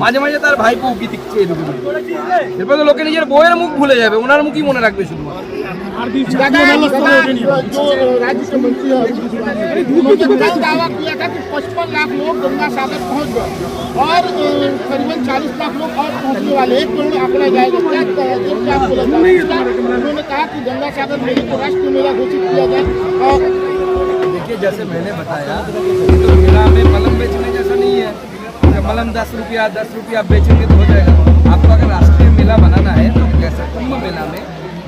মাঝে মাঝে তার ভাইপো উকি দিচ্ছে এরকম এরপর তো লোকে নিজের বইয়ের মুখ ভুলে যাবে ওনার মুখই মনে রাখবে শুধু दादा दादा जो राज्य के मंत्री है उन्होंने कल दावा किया था कि पचपन लाख लोग गंगा सागर पहुंच गए और अ, करीबन चालीस लाख लोग और पहुंचने वाले एक करोड़ आंकड़ा जाएगा क्या क्या क्या बोला जाए उन्होंने कहा कि गंगा सागर मेले को राष्ट्रीय मेला घोषित किया जाए और देखिए जैसे मैंने बताया मलम दस रुपया दस रुपया बेचेंगे तो हो जाएगा। आपको अगर राष्ट्रीय मेला बनाना है तो जैसे कुंभ मेला में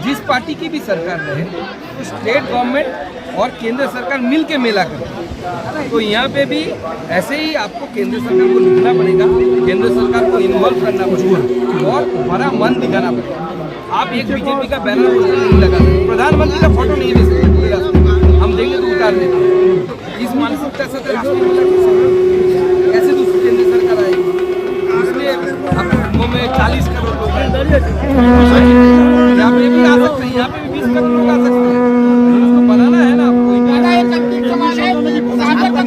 जिस पार्टी की भी सरकार रहे तो स्टेट गवर्नमेंट और केंद्र सरकार मिल के मेला करे। तो यहाँ पे भी ऐसे ही आपको केंद्र सरकार को लिखना पड़ेगा, केंद्र सरकार को इन्वॉल्व करना पड़ेगा और हमारा मन दिखाना पड़ेगा। आप एक बीजेपी का बैनर नहीं लगा सकते प्रधानमंत्री का फ़ोटो नहीं दे सकते। हम देंगे तो उतार देंगे। यहाँ पे भी आ सकते हैं यहाँ पे भी बीस करोड़ लोग आ सकते हैं। उसको बनाना है ना एक अंतिम सवाल है। सागर का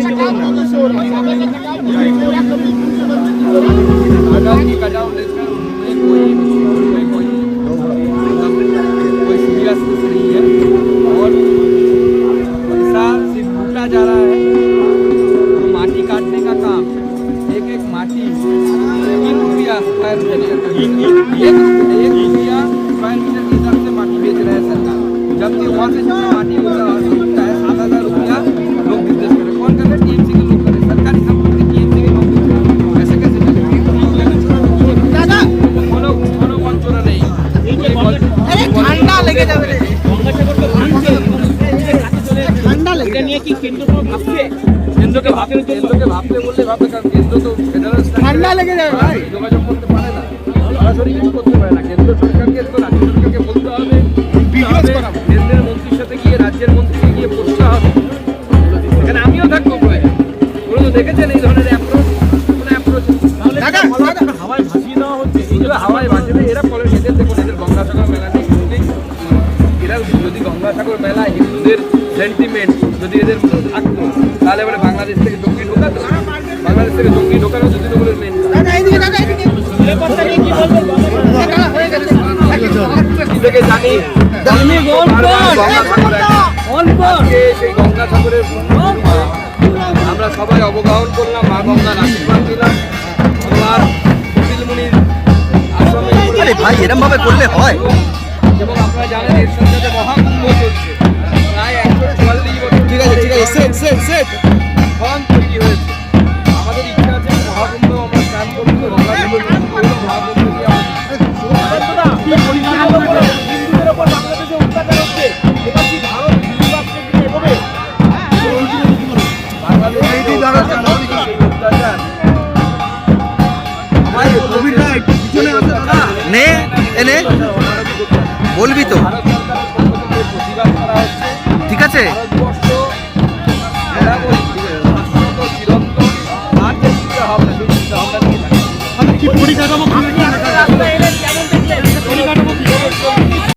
নিয়ে কি কেন্দ্র কোনো ভাবছে? কেন্দ্রকে ভাবতে কেন্দ্রকে ভাবতে বললে ভাবতে কারণ কেন্দ্র তো ফেডারেল ঠান্ডা লেগে যাবে ভাই। যোগাযোগ এরা যদি গঙ্গাসাগর মেলা হিন্দুদের সেন্টিমেন্ট যদি এদের থাকতো তাহলে এবারে বাংলাদেশ থেকে জঙ্গি ঢোকাতো বাংলাদেশ থেকে জঙ্গি ঢোকানো তো তৃণমূলের মেন থেকে জানি সেই গঙ্গাসাগরের আমরা সবাই অবগাহন করলাম মা গঙ্গার আশীর্বাদ দিলাম আরে ভাই এরম ভাবে করলে হয়। এবং আপনারা জানেন এর সঙ্গে মহাকুম্ভ চলছে। প্রায় একশো চুয়াল্লিশ বছর ঠিক আছে ঠিক আছে সেট সেট সেট থাকে। কি পরিকাঠামো